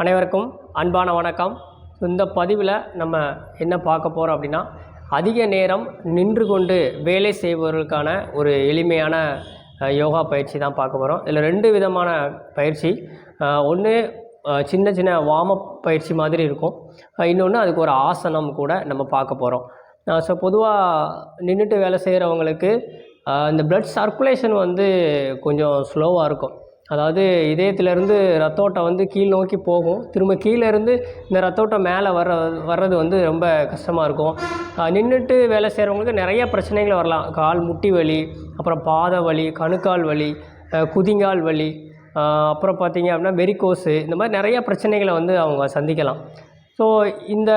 அனைவருக்கும் அன்பான வணக்கம். இந்த பதிவில் நம்ம என்ன பார்க்க போகிறோம் அப்படின்னா அதிக நேரம் நின்று கொண்டு வேலை செய்பவர்களுக்கான ஒரு எளிமையான யோகா பயிற்சி தான் பார்க்க போகிறோம் இதில் ரெண்டு விதமான பயிற்சி. ஒன்று சின்ன சின்ன வார்மப் பயிற்சி மாதிரி இருக்கும். இன்னொன்று அதுக்கு ஒரு ஆசனம் கூட நம்ம பார்க்க போகிறோம் ஸோ பொதுவாக நின்றுட்டு வேலை செய்கிறவங்களுக்கு இந்த பிளட் சர்க்குலேஷன் வந்து கொஞ்சம் ஸ்லோவாக இருக்கும். அதாவது இதயத்திலேருந்து ரத்தோட்டம் வந்து கீழ் நோக்கி போகும். திரும்ப கீழே இருந்து இந்த ரத்தோட்டம் மேலே வர வர்றது வந்து ரொம்ப கஷ்டமாக இருக்கும். நின்றுட்டு வேலை செய்கிறவங்களுக்கு நிறைய பிரச்சனைகள் வரலாம். கால் முட்டி வலி அப்புறம் பாத வலி கணுக்கால் வலி குதிங்கால் வலி அப்புறம் பார்த்தீங்க அப்படின்னா வெறிக்கோஸு இந்த மாதிரி நிறைய பிரச்சனைகளை வந்து அவங்க சந்திக்கலாம். ஸோ இந்த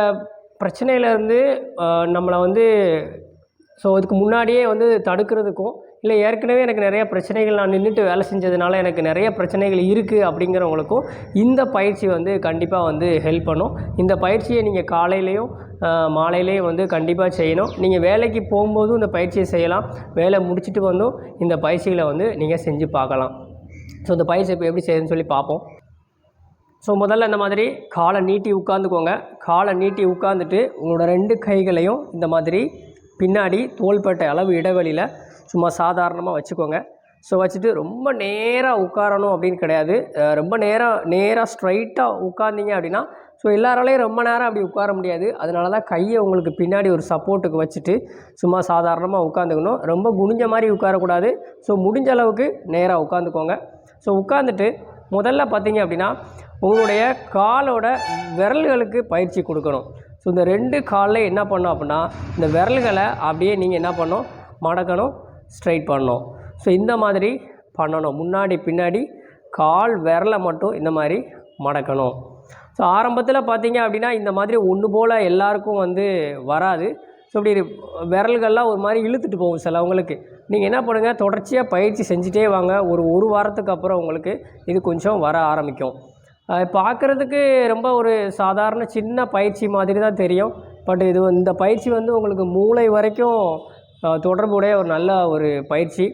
பிரச்சனையிலேருந்து நம்மளை வந்து ஸோ இதுக்கு முன்னாடியே வந்து தடுக்கிறதுக்கும் இல்லை ஏற்கனவே எனக்கு நிறைய பிரச்சனைகள் நான் நின்றுட்டு வேலை செஞ்சதுனால எனக்கு நிறைய பிரச்சனைகள் இருக்குது அப்படிங்கிறவங்களுக்கும் இந்த பயிற்சி வந்து கண்டிப்பாக வந்து ஹெல்ப் பண்ணும். இந்த பயிற்சியை நீங்கள் காலையிலையும் மாலையிலேயும் வந்து கண்டிப்பாக செய்யணும். நீங்கள் வேலைக்கு போகும்போதும் இந்த பயிற்சியை செய்யலாம். வேலை முடிச்சுட்டு வந்தும் இந்த பயிற்சிகளை வந்து நீங்கள் செஞ்சு பார்க்கலாம். ஸோ இந்த பயிற்சி இப்போ எப்படி செய்யுதுன்னு சொல்லி பார்ப்போம். ஸோ முதல்ல இந்த மாதிரி காலை நீட்டி உட்காந்துக்கோங்க காலை நீட்டி உட்காந்துட்டு உங்களோட ரெண்டு கைகளையும் இந்த மாதிரி பின்னாடி தோள்பட்டை அளவு இடைவெளியில் சும்மா சாதாரணமாக வச்சுக்கோங்க. ஸோ வச்சுட்டு ரொம்ப நேராக உட்காரணும் அப்படின்னு கிடையாது. ரொம்ப நேரம் நேராக ஸ்ட்ரைட்டாக உட்காந்தீங்க அப்படின்னா ஸோ எல்லாராலையும் ரொம்ப நேரம் அப்படி உட்கார முடியாது. அதனால தான் கையை உங்களுக்கு பின்னாடி ஒரு சப்போர்ட்டுக்கு வச்சுட்டு சும்மா சாதாரணமாக உட்காந்துக்கணும் ரொம்ப குனிஞ்ச மாதிரி உட்காரக்கூடாது. ஸோ முடிஞ்ச அளவுக்கு நேராக உட்காந்துக்கோங்க ஸோ உட்காந்துட்டு முதல்ல பார்த்தீங்க அப்படின்னா உங்களுடைய காலோட விரல்களுக்கு பயிற்சி கொடுக்கணும். ஸோ இந்த ரெண்டு காலில் என்ன பண்ணணும் அப்படின்னா இந்த விரல்களை அப்படியே நீங்கள் என்ன பண்ணணும்? மடக்கணும். ஸ்ட்ரைட் பண்ணணும். ஸோ இந்த மாதிரி பண்ணணும். முன்னாடி பின்னாடி கால் விரலை மட்டும் இந்த மாதிரி மடக்கணும். ஸோ ஆரம்பத்தில் பார்த்தீங்க அப்படின்னா இந்த மாதிரி ஒன்று போல் எல்லாருக்கும் வந்து வராது. ஸோ இப்படி விரல்கள்லாம் ஒரு மாதிரி இழுத்துட்டு போகும் சிலவங்களுக்கு. நீங்கள் என்ன பண்ணுங்கள் தொடர்ச்சியாக பயிற்சி செஞ்சுட்டே வாங்க. ஒரு ஒரு வாரத்துக்கு அப்புறம் உங்களுக்கு இது கொஞ்சம் வர ஆரம்பிக்கும். பார்க்குறதுக்கு ரொம்ப ஒரு சாதாரண சின்ன பயிற்சி மாதிரி தான் தெரியும். பட் இது இந்த பயிற்சி வந்து உங்களுக்கு மூளை வரைக்கும் தொடர்புடைய ஒரு நல்ல ஒரு பயிற்சி.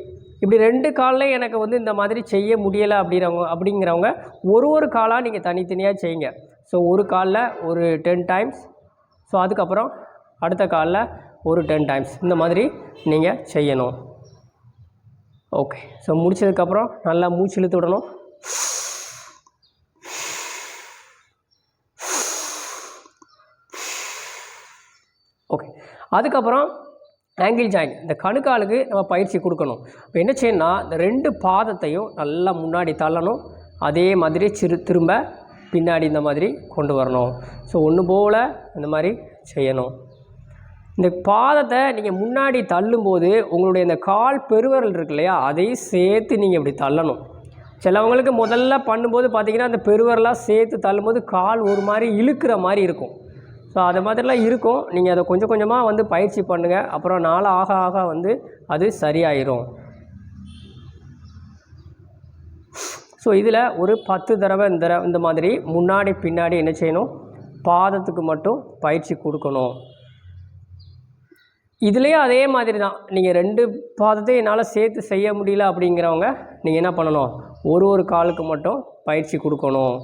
இப்படி ரெண்டு காலில் எனக்கு வந்து இந்த மாதிரி செய்ய முடியலை அப்படிங்கிறவங்க அப்படிங்கிறவங்க ஒரு ஒரு காலாக நீங்கள் தனித்தனியாக செய்யுங்க. ஸோ ஒரு காலில் ஒரு டென் டைம்ஸ் ஸோ அதுக்கப்புறம் அடுத்த காலில் ஒரு டென் டைம்ஸ் இந்த மாதிரி நீங்கள் செய்யணும். ஓகே ஸோ முடிச்சதுக்கப்புறம் நல்லா மூச்சு இழுத்து விடணும். ஓகே அதுக்கப்புறம் ஆங்கிள் ஜாயின் இந்த கணுக்காலுக்கு நம்ம பயிற்சி கொடுக்கணும். இப்போ என்ன செய்யணும்னா இந்த ரெண்டு பாதத்தையும் நல்லா முன்னாடி தள்ளணும். அதே மாதிரி சிறு திரும்ப பின்னாடி இந்த மாதிரி கொண்டு வரணும். ஸோ ஒன்று போல் இந்த மாதிரி செய்யணும். இந்த பாதத்தை நீங்கள் முன்னாடி தள்ளும்போது உங்களுடைய இந்த கால் பெருவரல் இருக்கு இல்லையா அதையும் சேர்த்து நீங்கள் இப்படி தள்ளணும். சிலவங்களுக்கு முதல்ல பண்ணும்போது பார்த்திங்கன்னா அந்த பெருவிரலாக சேர்த்து தள்ளும்போது கால் ஒரு மாதிரி இழுக்கிற மாதிரி இருக்கும். ஸோ அது மாதிரிலாம் இருக்கும். நீங்கள் அதை கொஞ்சம் கொஞ்சமாக வந்து பயிற்சி பண்ணுங்கள் அப்புறம் நாள் ஆக ஆக வந்து அது சரியாயிரும். ஸோ இதில் ஒரு பத்து தடவை இந்த தடவை இந்த மாதிரி முன்னாடி பின்னாடி என்ன செய்யணும்? பாதத்துக்கு மட்டும் பயிற்சி கொடுக்கணும். இதுலேயும் அதே மாதிரி தான். நீங்கள் ரெண்டு பாதத்தையும் என்னால் சேர்த்து செய்ய முடியல அப்படிங்கிறவங்க நீங்கள் என்ன பண்ணணும்? ஒரு ஒரு காலுக்கு மட்டும் பயிற்சி கொடுக்கணும்.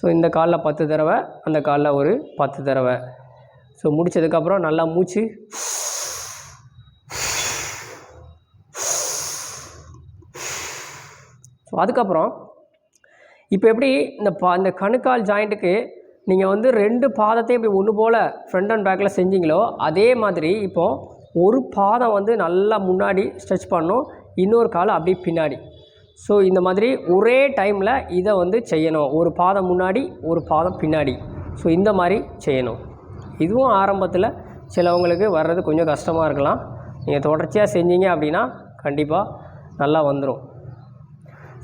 ஸோ இந்த காலில் பத்து தடவை அந்த காலில் ஒரு பத்து தடவை. ஸோ முடிச்சதுக்கப்புறம் நல்லா மூச்சு. ஸோ அதுக்கப்புறம் இப்போ எப்படி இந்த பா இந்த கணுக்கால் ஜாயிண்ட்டுக்கு நீங்கள் வந்து ரெண்டு பாதத்தையும் இப்படி ஒன்று போல் ஃப்ரண்ட் அண்ட் பேக்கில் செஞ்சீங்களோ அதே மாதிரி இப்போது ஒரு பாதம் வந்து நல்லா முன்னாடி ஸ்ட்ரெச் பண்ணும் இன்னொரு கால் அப்படியே பின்னாடி. ஸோ இந்த மாதிரி ஒரே டைமில் இதை வந்து செய்யணும். ஒரு பாதம் முன்னாடி ஒரு பாதம் பின்னாடி. ஸோ இந்த மாதிரி செய்யணும். இதுவும் ஆரம்பத்தில் சிலவங்களுக்கு வர்றது கொஞ்சம் கஷ்டமாக இருக்கலாம். நீங்கள் தொடர்ச்சியாக செஞ்சீங்க அப்படின்னா கண்டிப்பாக நல்லா வந்துடும்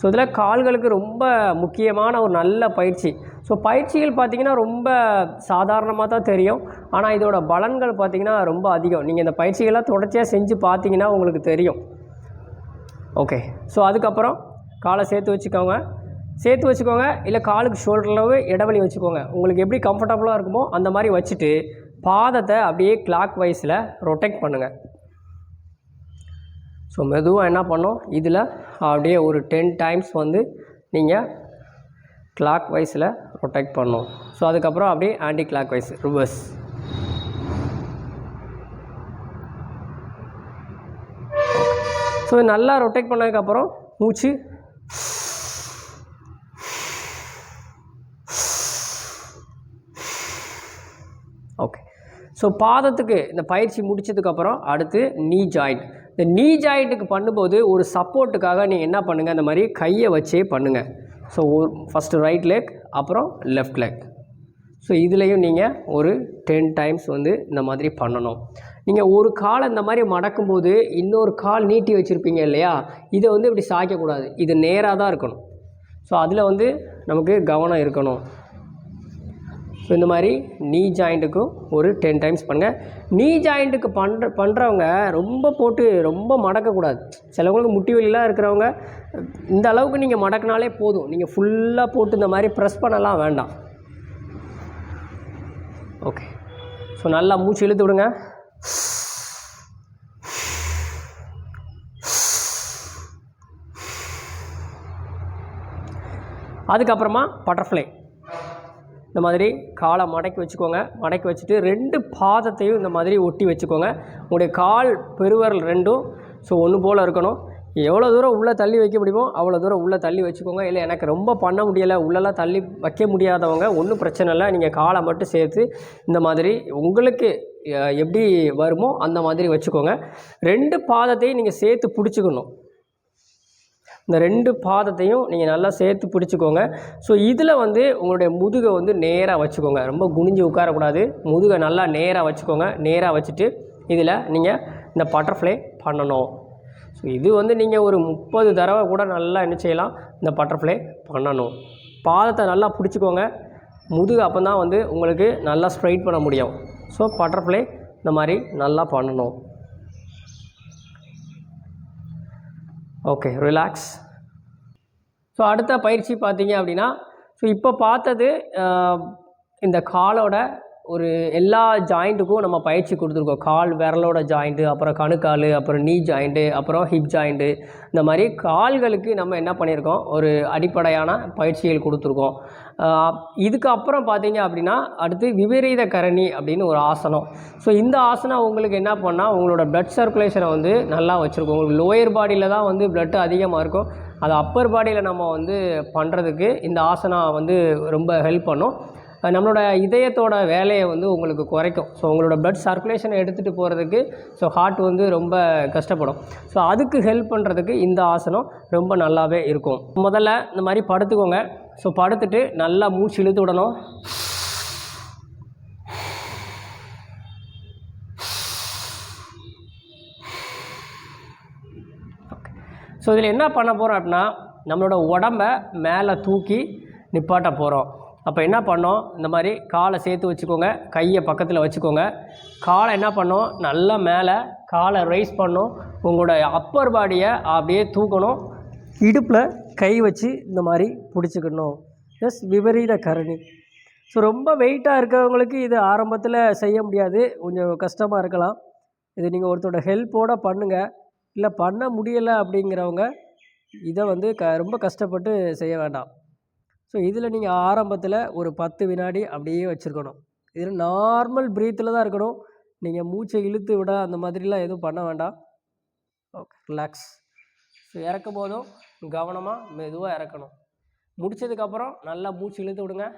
ஸோ இதில் கால்களுக்கு ரொம்ப முக்கியமான ஒரு நல்ல பயிற்சி. ஸோ பயிற்சிகள் பார்த்திங்கன்னா ரொம்ப சாதாரணமாக தான் தெரியும். ஆனால் இதோட பலன்கள் பார்த்திங்கன்னா ரொம்ப அதிகம். நீங்கள் இந்த பயிற்சிகள்லாம் தொடர்ச்சியாக செஞ்சு பார்த்தீங்கன்னா உங்களுக்கு தெரியும். ஓகே ஸோ அதுக்கப்புறம் காலை சேர்த்து வச்சுக்கோங்க. சேர்த்து வச்சுக்கோங்க. இல்லை காலுக்கு ஷோல்டர் இடைவெளி வச்சுக்கோங்க. உங்களுக்கு எப்படி கம்ஃபர்டபுளாக இருக்குமோ அந்த மாதிரி வச்சுட்டு பாதத்தை அப்படியே கிளாக் வைஸில் ரொட்டேட் பண்ணுங்கள் ஸோ மெதுவாக என்ன பண்ணோம் இதில் அப்படியே ஒரு டென் டைம்ஸ் வந்து நீங்கள் கிளாக் வைஸில் ரொட்டேட் பண்ணணும். ஸோ அதுக்கப்புறம் அப்படியே anticlockwise reverse so நல்லா ரொட்டேட் பண்ணதுக்கப்புறம் மூச்சு ஓகே ஸோ பாதத்துக்கு இந்த பயிற்சி முடிச்சதுக்கப்புறம் அடுத்து நீ ஜாயிண்ட் இந்த நீ ஜாயிண்ட்டுக்கு பண்ணும்போது ஒரு சப்போர்ட்டுக்காக நீங்கள் என்ன பண்ணுங்கள் அந்த மாதிரி கையை வச்சே பண்ணுங்கள் ஸோ ஃபஸ்ட்டு ரைட் லெக் அப்புறம் லெஃப்ட் லெக் ஸோ இதுலேயும் நீங்கள் ஒரு டென் டைம்ஸ் வந்து இந்த மாதிரி பண்ணணும். நீங்கள் ஒரு காலை இந்த மாதிரி மடக்கும்போது இன்னொரு கால் நீட்டி வச்சுருப்பீங்க இல்லையா? இதை வந்து இப்படி சாய்க்கக்கூடாது. இது நேராக தான் இருக்கணும். ஸோ அதில் வந்து நமக்கு கவனம் இருக்கணும். ஸோ இந்த மாதிரி நீ ஜாயிண்ட்டுக்கும் ஒரு டென் டைம்ஸ் பண்ணுங்கள் நீ ஜாயிண்ட்டுக்கு பண்ணுற பண்ணுறவங்க ரொம்ப போட்டு ரொம்ப மடக்கக்கூடாது. சிலவங்களுக்கு முட்டி வலிலாம் இருக்கிறவங்க இந்த அளவுக்கு நீங்கள் மடக்கினாலே போதும். நீங்கள் ஃபுல்லாக போட்டு இந்த மாதிரி ப்ரெஸ் பண்ணலாம் வேண்டாம். ஓகே ஸோ நல்லா மூச்சு இழுத்து விடுங்க. அதுக்கப்புறமா பட்டர்ஃப்ளை இந்த மாதிரி காலை மடக்கி வச்சுக்கோங்க. மடக்கி வச்சுட்டு ரெண்டு பாதத்தையும் இந்த மாதிரி ஒட்டி வச்சுக்கோங்க. உங்களுடைய கால் பெருவரல் ரெண்டும் ஸோ ஒன்று போல் இருக்கணும். எவ்வளோ தூரம் உள்ளே தள்ளி வைக்க முடியுமோ அவ்வளோ தூரம் உள்ளே தள்ளி வச்சுக்கோங்க. இல்லை எனக்கு ரொம்ப பண்ண முடியலை உள்ளெல்லாம் தள்ளி வைக்க முடியாதவங்க ஒன்றும் பிரச்சனை இல்லை. நீங்கள் காலை மட்டும் சேர்த்து இந்த மாதிரி உங்களுக்கு எப்படி வருமோ அந்த மாதிரி வச்சுக்கோங்க. ரெண்டு பாதத்தையும் நீங்கள் சேர்த்து பிடிச்சிக்கணும். இந்த ரெண்டு பாதத்தையும் நீங்கள் நல்லா சேர்த்து பிடிச்சிக்கோங்க. ஸோ இதில் வந்து உங்களுடைய முதுகை வந்து நேராக வச்சுக்கோங்க. ரொம்ப குனிஞ்சு உட்காரக்கூடாது. முதுகை நல்லா நேராக வச்சுக்கோங்க. நேராக வச்சுட்டு இதில் நீங்கள் இந்த பட்டர்ஃப்ளை பண்ணணும். ஸோ இது வந்து நீங்கள் ஒரு முப்பது தடவை கூட நல்லா என்ன செய்யலாம்? இந்த பட்டர்ஃப்ளை பண்ணணும். பாதத்தை நல்லா பிடிச்சிக்கோங்க. முதுகு அப்போ தான் வந்து உங்களுக்கு நல்லா ஸ்ட்ரைட் பண்ண முடியும். ஸோ பட்டர்ஃப்ளை இந்த மாதிரி நல்லா பண்ணணும். ஓகே ரிலாக்ஸ் ஸோ அடுத்த பயிற்சி பார்த்தீங்க அப்படின்னா ஸோ இப்போ பார்த்தது இந்த காலோட ஒரு எல்லா ஜாயிண்ட்டுக்கும் நம்ம பயிற்சி கொடுத்துருக்கோம். கால் விரலோட ஜாயிண்ட்டு அப்புறம் கணுக்கால் அப்புறம் நீ ஜாயிண்ட்டு அப்புறம் ஹிப் ஜாயிண்ட்டு இந்த மாதிரி கால்களுக்கு நம்ம என்ன பண்ணியிருக்கோம்? ஒரு அடிப்படையான பயிற்சிகள் கொடுத்துருக்கோம். இதுக்கப்புறம் இதுக்கு அப்புறம் பார்த்தீங்க அப்படின்னா அடுத்து விபரீத கரணி அப்படின்னு ஒரு ஆசனம். ஸோ இந்த ஆசனம் உங்களுக்கு என்ன பண்ணால் உங்களோட ப்ளட் சர்க்குலேஷனை வந்து நல்லா வச்சுருக்கோம். உங்களுக்கு லோயர் பாடியில் தான் வந்து blood அதிகமாக இருக்கும். அது அப்பர் பாடியில் நம்ம வந்து பண்ணுறதுக்கு இந்த ஆசனம் வந்து ரொம்ப ஹெல்ப் பண்ணும். நம்மளோட இதயத்தோட வேலையை வந்து உங்களுக்கு குறைக்கும். ஸோ உங்களோட ப்ளட் சர்க்குலேஷனை எடுத்துகிட்டு போகிறதுக்கு ஸோ ஹார்ட் வந்து ரொம்ப கஷ்டப்படும். ஸோ அதுக்கு ஹெல்ப் பண்ணுறதுக்கு இந்த ஆசனம் ரொம்ப நல்லாவே இருக்கும். முதல்ல இந்த மாதிரி படுத்துக்கோங்க. ஸோ படுத்துட்டு நல்லா மூச்சு இழுத்து விடணும். ஸோ இதில் என்ன பண்ண போகிறோம் அப்படின்னா நம்மளோட உடம்ப மேலே தூக்கி நிப்பாட்ட போகிறோம் அப்போ என்ன பண்ணோம்? இந்த மாதிரி காலை சேர்த்து வச்சுக்கோங்க. கையை பக்கத்தில் வச்சுக்கோங்க. காலை என்ன பண்ணோம்? நல்லா மேலே காலை ரைஸ் பண்ணோம். உங்களோட அப்பர் பாடியை அப்படியே தூக்கணும். இடுப்பில் கை வச்சு இந்த மாதிரி பிடிச்சிக்கணும். எஸ் விபரீத கரணி. ஸோ ரொம்ப வெயிட்டாக இருக்கிறவங்களுக்கு இது ஆரம்பத்தில் செய்ய முடியாது. கொஞ்சம் கஷ்டமாக இருக்கலாம். இது நீங்கள் ஒருத்தரோட ஹெல்ப்போடு பண்ணுங்கள் இல்லை பண்ண முடியலை அப்படிங்கிறவங்க இதை வந்து க ரொம்ப கஷ்டப்பட்டு செய்ய வேண்டாம். ஸோ இதில் நீங்கள் ஆரம்பத்தில் ஒரு பத்து வினாடி அப்படியே வச்சுருக்கணும். இதில் நார்மல் ப்ரீத்தில் தான் இருக்கணும். நீங்கள் மூச்சை இழுத்து விட அந்த மாதிரிலாம் எதுவும் பண்ண வேண்டாம். ஓகே ரிலாக்ஸ் ஸோ இறக்கும் போதும் கவனமாக மெதுவாக இறக்கணும் முடிச்சதுக்கப்புறம் நல்லா மூச்சு இழுத்து விடுங்க.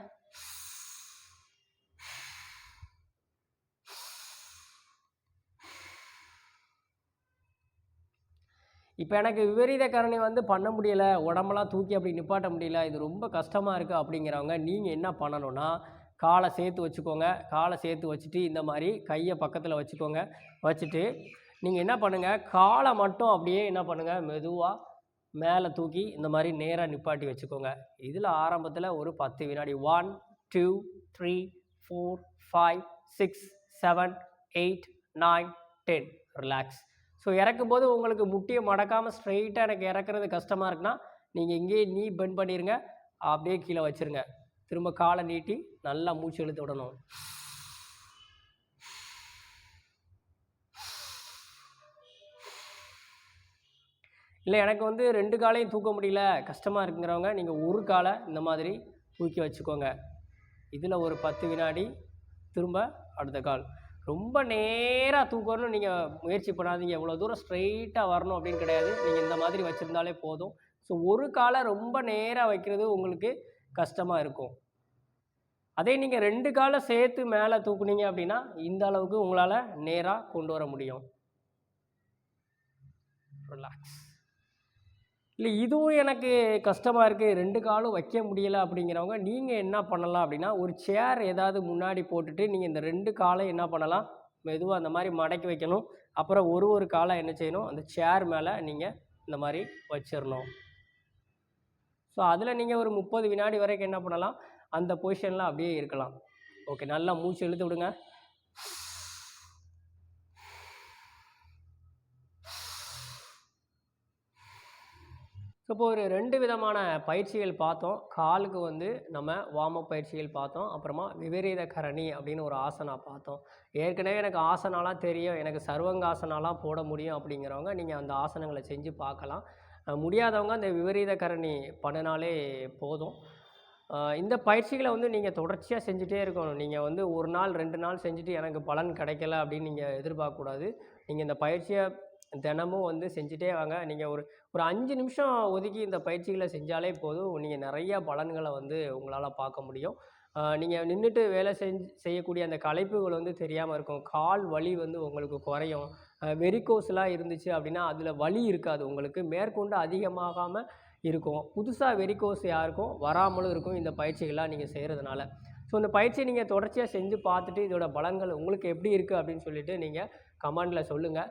இப்போ எனக்கு விபரீத கரணி வந்து பண்ண முடியலை உடம்பெல்லாம் தூக்கி அப்படி நிப்பாட்ட முடியல இது ரொம்ப கஷ்டமாக இருக்குது அப்படிங்கிறவங்க நீங்கள் என்ன பண்ணணும்னா காலை சேர்த்து வச்சுக்கோங்க. காலை சேர்த்து வச்சுட்டு இந்த மாதிரி கையை பக்கத்தில் வச்சுக்கோங்க. வச்சுட்டு நீங்கள் என்ன பண்ணுங்கள் காலை மட்டும் அப்படியே என்ன பண்ணுங்கள் மெதுவாக மேலே தூக்கி இந்த மாதிரி நேராக நிப்பாட்டி வச்சுக்கோங்க. இதில் ஆரம்பத்தில் ஒரு பத்து வினாடி one two three four five six seven eight nine ten relax so இறக்கும்போது உங்களுக்கு முட்டியை மடக்காமல் ஸ்ட்ரைட்டாக எனக்கு இறக்குறது கஷ்டமாக இருக்குன்னா நீங்கள் இங்கேயே நீ பெண்ட் பண்ணிடுங்க அப்படியே கீழே வச்சுருங்க. திரும்ப காலை நீட்டி நல்லா மூச்சு இழுத்து விடணும். இல்லை எனக்கு வந்து ரெண்டு காலையும் தூக்க முடியல. கஷ்டமாக இருக்குங்கிறவங்க நீங்கள் ஒரு காலை இந்த மாதிரி தூக்கி வச்சுக்கோங்க. இதில் ஒரு பத்து வினாடி திரும்ப அடுத்த கால். ரொம்ப நேராக தூக்கணும்னு நீங்கள் முயற்சி பண்ணாதீங்க. இவ்வளோ தூரம் ஸ்ட்ரைட்டாக வரணும் அப்படின்னு கிடையாது. நீங்கள் இந்த மாதிரி வச்சுருந்தாலே போதும். ஸோ ஒரு காலை ரொம்ப நேராக வைக்கிறது உங்களுக்கு கஷ்டமாக இருக்கும். அதே நீங்கள் ரெண்டு காலை சேர்த்து மேலே தூக்குனீங்க அப்படின்னா இந்த அளவுக்கு உங்களால் நேராக கொண்டு வர முடியும். ரிலாக்ஸ் இல்லை இதுவும் எனக்கு கஷ்டமாக இருக்குது ரெண்டு காலும் வைக்க முடியலை அப்படிங்கிறவங்க நீங்கள் என்ன பண்ணலாம் அப்படின்னா ஒரு சேர் ஏதாவது முன்னாடி போட்டுட்டு நீங்கள் இந்த ரெண்டு காலை என்ன பண்ணலாம்? மெதுவாக அந்த மாதிரி மடக்கி வைக்கணும். அப்புறம் ஒரு ஒரு காலை என்ன செய்யணும்? அந்த சேர் மேலே நீங்கள் இந்த மாதிரி வச்சிடணும் ஸோ அதில் நீங்கள் ஒரு முப்பது வினாடி வரைக்கும் என்ன பண்ணலாம்? அந்த பொசிஷனில் அப்படியே இருக்கலாம். ஓகே நல்லா மூச்சு இழுத்து விடுங்க. ஸோ இப்போ ஒரு ரெண்டு விதமான பயிற்சிகள் பார்த்தோம். காலுக்கு வந்து நம்ம வார்ம் அப் பயிற்சிகள் பார்த்தோம். அப்புறமா விபரீத கரணி அப்படின்னு ஒரு ஆசனா பார்த்தோம். ஏற்கனவே எனக்கு ஆசனாலாம் தெரியும். எனக்கு சர்வங்காசனாலாம் போட முடியும் அப்படிங்கிறவங்க நீங்கள் அந்த ஆசனங்களை செஞ்சு பார்க்கலாம். முடியாதவங்க அந்த விபரீத கரணி பண்ணினாலே போதும். இந்த பயிற்சிகளை வந்து நீங்கள் தொடர்ச்சியாக செஞ்சுட்டே இருக்கணும். நீங்கள் வந்து ஒரு நாள் ரெண்டு நாள் செஞ்சுட்டு எனக்கு பலன் கிடைக்கல அப்படின்னு நீங்கள் எதிர்பார்க்கக்கூடாது. நீங்கள் இந்த பயிற்சியை தினமும் வந்து செஞ்சுட்டே வாங்க. நீங்கள் ஒரு ஒரு அஞ்சு நிமிஷம் ஒதுக்கி இந்த பயிற்சிகளை செஞ்சாலே போதும். நீங்கள் நிறைய பலன்களை வந்து உங்களால் பார்க்க முடியும். நீங்கள் நின்றுட்டு வேலை செஞ்சு செய்யக்கூடிய அந்த களைப்புகள் வந்து தெரியாமல் இருக்கும். கால் வலி வந்து உங்களுக்கு குறையும். வெறிக்கோஸ்லாம் இருந்துச்சு அப்படின்னா அதில் வலி இருக்காது. உங்களுக்கு மேற்கொண்டு அதிகமாகாமல் இருக்கும். புதுசாக வெறிக்கோஸ் யாருக்கும் வராமலும் இருக்கும் இந்த பயிற்சிகள்லாம் நீங்கள் செய்கிறதுனால ஸோ இந்த பயிற்சியை நீங்கள் தொடர்ச்சியாக செஞ்சு பார்த்துட்டு இதோட பலன்கள் உங்களுக்கு எப்படி இருக்குது அப்படின்னு சொல்லிட்டு நீங்கள் கமெண்டில் சொல்லுங்கள்